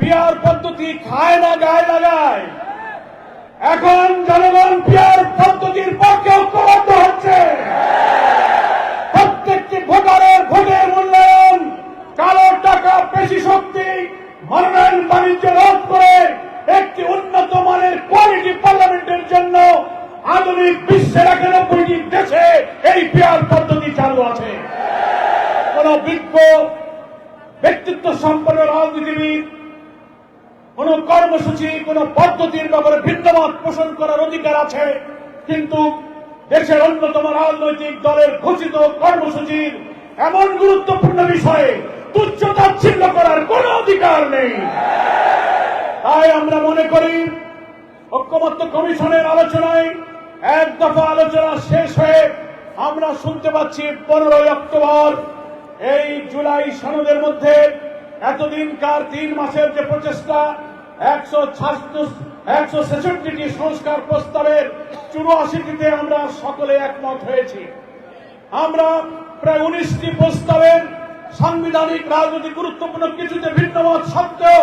Peer পদ্ধতি খায় না, গায়ে লাগায় এখন জনগণ পিয়ার পদ্ধতির পক্ষে ঐক্যবদ্ধ হচ্ছে। প্রত্যেকটি ভোটারের ভোটের মূল্যায়ন, কালো টাকা পেশি শক্তি, মনোনয়ন বাণিজ্য রোধ করে একটি উন্নত মানের কোয়ালিটি পার্লামেন্টের জন্য আধুনিক বিশ্বের একানব্বইটি দেশে এই পিয়ার পদ্ধতি চালু আছে কোন বিজ্ঞ ব্যক্তিত্ব সম্পন্ন রাজনীতিবিদ কর্মসূচি, কোন পদ্ধতির ব্যাপারে ভিন্নমত পোষণ করার অধিকার আছে। কিন্তু দেশের অন্যতম রাজনৈতিক দলের ঘোষিত কর্মসূচির এমন গুরুত্বপূর্ণ বিষয়ে তুচ্ছ তাচ্ছিল্য করার কোন অধিকার নেই। তাই আমরা মনে করি, ঐক্যমত্য কমিশনের আলোচনায় এক দফা আলোচনা শেষ হয়ে আমরা শুনতে পাচ্ছি পনেরোই অক্টোবর, এই জুলাই সনদের মধ্যে এতদিনকার তিন মাসের যে প্রচেষ্টা একশো একশো সংস্কার প্রস্তাবের চুরাশিটিতে আমরা সকলে একমত হয়েছি। আমরা প্রায় উনিশটি প্রস্তাবের সাংবিধানিক, রাজনৈতিক গুরুত্বপূর্ণ কিছুতে ভিন্নমত সত্ত্বেও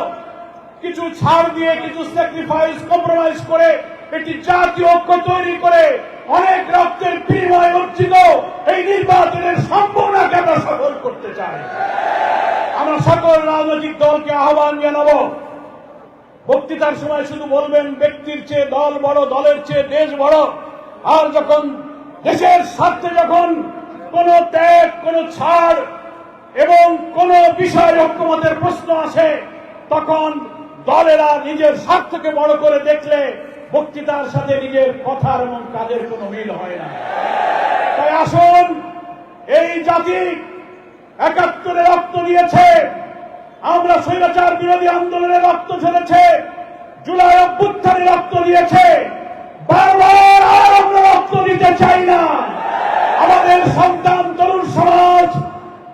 কিছু ছাড় দিয়ে, কিছু স্যাক্রিফাইস কম্প্রোমাইজ করে একটি জাতীয় ঐক্য তৈরি করে অনেক রক্তের বিনিময় অর্জিত এই নির্বাচনের সম্ভাবনাকে আমরা সফল করতে চাই। আমরা সকল রাজনৈতিক দলকে আহ্বান জানাব। বক্তৃতার সময় শুধু বলবেন, ব্যক্তির চেয়ে দল বড়, দলের চেয়ে দেশ বড়। আর যখন দেশের স্বার্থে যখন কোন ত্যাগ, কোন ছাড় এবং কোন বিষয় ঐক্যমতের প্রশ্ন আসে, তখন দলেরা নিজের স্বার্থকে বড় করে দেখলে বক্তৃতার সাথে নিজের কথার এবং কাজের কোনো মিল হয় না। তাই আসুন, এই জাতি একাত্তরে রক্ত দিয়েছে। আমরা স্বৈরাচার বিরোধী আন্দোলনে রক্ত ঝরেছে। অভ্যুত্থানে রক্ত দিয়েছে। বারবার আর আমরা রক্ত দিতে চাই না। আমাদের সন্তান তরুণ সমাজ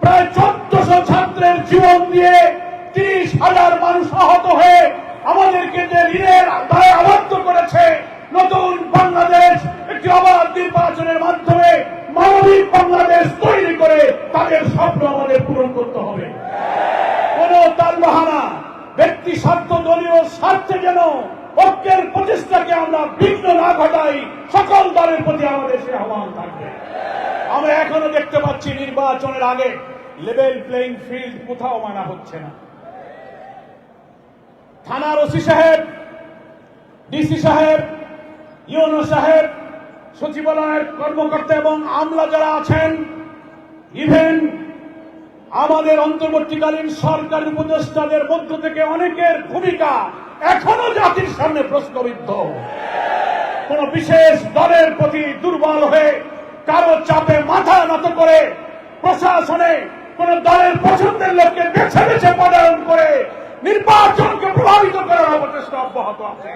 প্রায় চোদ্দশো ছাত্রের জীবন দিয়ে ত্রিশ হাজার মানুষ আহত হয়ে আমাদেরকে যে ঋণের দায় আবদ্ধ করেছে, নতুন বাংলাদেশ একটি অবাধ নির্বাচনের মাধ্যমে মানবিক বাংলাদেশ তৈরি করে তাদের স্বপ্ন আমাদের পূরণ করতে হবে। কোন তার বাহানা ব্যক্তি স্বার্থ দলীয় স্বার্থে যেন ঐক্যের প্রচেষ্টাকে আমরা বিঘ্ন না ঘটাই, সকল দলের প্রতি আমাদের সে আহ্বান থাকবে। আমরা এখনও দেখতে পাচ্ছি নির্বাচনের আগে লেভেল প্লেইং ফিল্ড কোথাও মানা হচ্ছে না। থানার ওসি সাহেব, ডিসি সাহেব, ইউনো সাহেব, সচিবালয়ের কর্মকর্তা এবং আমলা যারা আছেন ইভেন আমাদের অন্তর্বর্তীকালীন সরকারি উপদেষ্টাদের মধ্য থেকে অনেকের ভূমিকা এখনও জাতির সামনে প্রশ্নবিদ্ধ। কোন বিশেষ দলের প্রতি দুর্বল হয়ে কারও চাপে মাথা নত করে প্রশাসনে কোন দলের পছন্দের লোককে বেছে বেছে পদায়ন করে নির্বাচনকে প্রভাবিত করার অপচেষ্টা অব্যাহত আছে।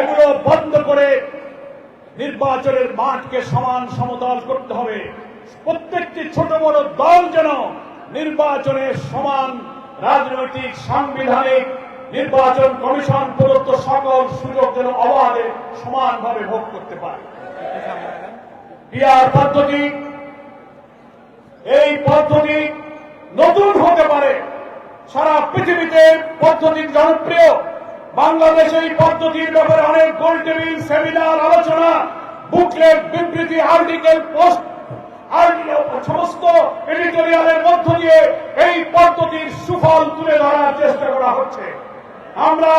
এগুলো বন্ধ করে নির্বাচনের মাঠকে সমান সমতল করতে হবে। প্রত্যেকটি ছোট বড় দল যেন নির্বাচনে সমান রাজনৈতিক, সাংবিধানিক নির্বাচন কমিশন প্রদত্ত সকল সুযোগ যেন অবাধে সমানভাবে ভোগ করতে পারে। পিয়ার পদ্ধতি, এই পদ্ধতি নতুন হতে পারে। সারা পৃথিবীতে পদ্ধতি জনপ্রিয়। বাংলাদেশে এই পদ্ধতির ব্যাপারে অনেক গোল টেবিল সেমিনার, আলোচনা, বুকলেট, বিবৃতি, আর্টিকেল, পোস্ট সমস্ত এডিটোরিয়ালের মধ্য দিয়ে এই পদ্ধতির সুফল তুলে ধরার চেষ্টা করা হচ্ছে। আমরা